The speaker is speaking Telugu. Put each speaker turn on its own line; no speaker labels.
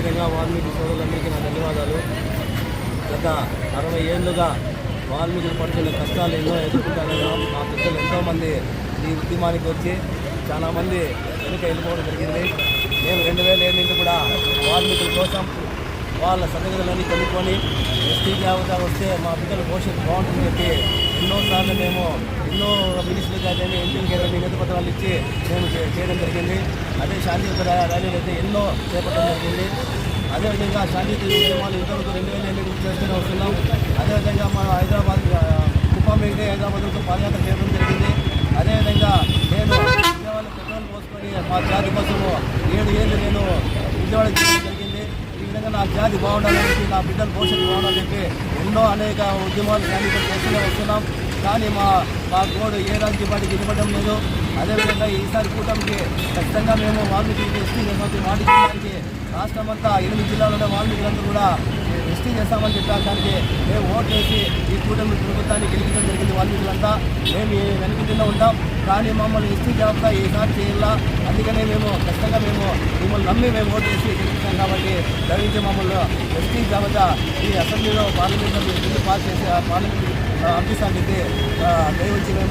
అదేవిధంగా వాల్మీకి సోదరులందరికీ నా ధన్యవాదాలు. గత అరవై ఏళ్ళుగా వాల్మీకులు పడుతున్న కష్టాలు ఎన్నో ఎదుర్కొంటారు మా పెద్దలు ఎంతోమంది ఈ ఉద్యమానికి వచ్చి చాలామంది వెనుక వెళ్ళిపోవడం జరిగింది. మేము రెండు వేల ఏడు నుండి కూడా వాల్మీకుల కోసం వాళ్ళ సన్నిధులన్నీ కనుక్కొని ఎస్టీ జాబితా వస్తే మా బిడ్డల భవిష్యత్తు బాగుంటుందని చెప్పి ఎన్నోసార్లు మేము ఎన్నో మినిస్టర్లు కానీ ఎంపీలు కానీ వినతి పత్రాలు ఇచ్చి మేము చేయడం జరిగింది. అదే శాంతియుత ర్యాలీలు అయితే ఎన్నో చేపట్టడం జరిగింది. అదేవిధంగా శాంతియుత ఉద్యమాలు ఇంతవరకు రెండు వేల ఎనిమిది చేస్తూనే వస్తున్నాం. అదేవిధంగా మన హైదరాబాద్ కుప్పం అయితే హైదరాబాద్ పాదయాత్ర చేయడం జరిగింది. అదేవిధంగా నేను విజయవాడ పెట్రోల్ పోసుకొని మా జాతి కోసము ఏడు ఏళ్ళు నేను విజయవాడ చేయడం జరిగింది ఈ విధంగా నా జాతి బాగుండాలని నా బిడ్డల భవిష్యత్తు బాగుండాలంటే ఎన్నో అనేక ఉద్యమాలు శాంతియుతం చేస్తూనే వస్తున్నాం. కానీ మా మా గోడు ఏ రాజకీయ పార్టీకి ఇవ్వడం లేదు. అదేవిధంగా ఈసారి కూటమికి ఖచ్చితంగా మేము వాల్మీకి ఎస్టీ చేసాం వాటికి రాష్ట్రం అంతా ఎనిమిది జిల్లాలోనే వాల్మీకులందరూ కూడా ఎస్టీ చేస్తామని చెప్పడానికి దానికి మేము ఓటు వేసి ఈ కూటమి ప్రభుత్వాన్ని గెలిపించడం జరిగింది వాల్మీకులంతా. మేము ఈ కింద ఉంటాం. కానీ మమ్మల్ని ఎస్టీ జాబితా ఈసారి చేయాలా? అందుకనే మేము ఖచ్చితంగా మేము మిమ్మల్ని నమ్మి మేము ఓటు వేసి గెలిపించాం కాబట్టి దయచేసి మమ్మల్ని ఎస్టీ జాబితా ఈ అసెంబ్లీలో పార్లమెంట్లో బిల్లు పాస్ చేసి పార్లమెంట్ పంపిస్తానికి దయవచ్చి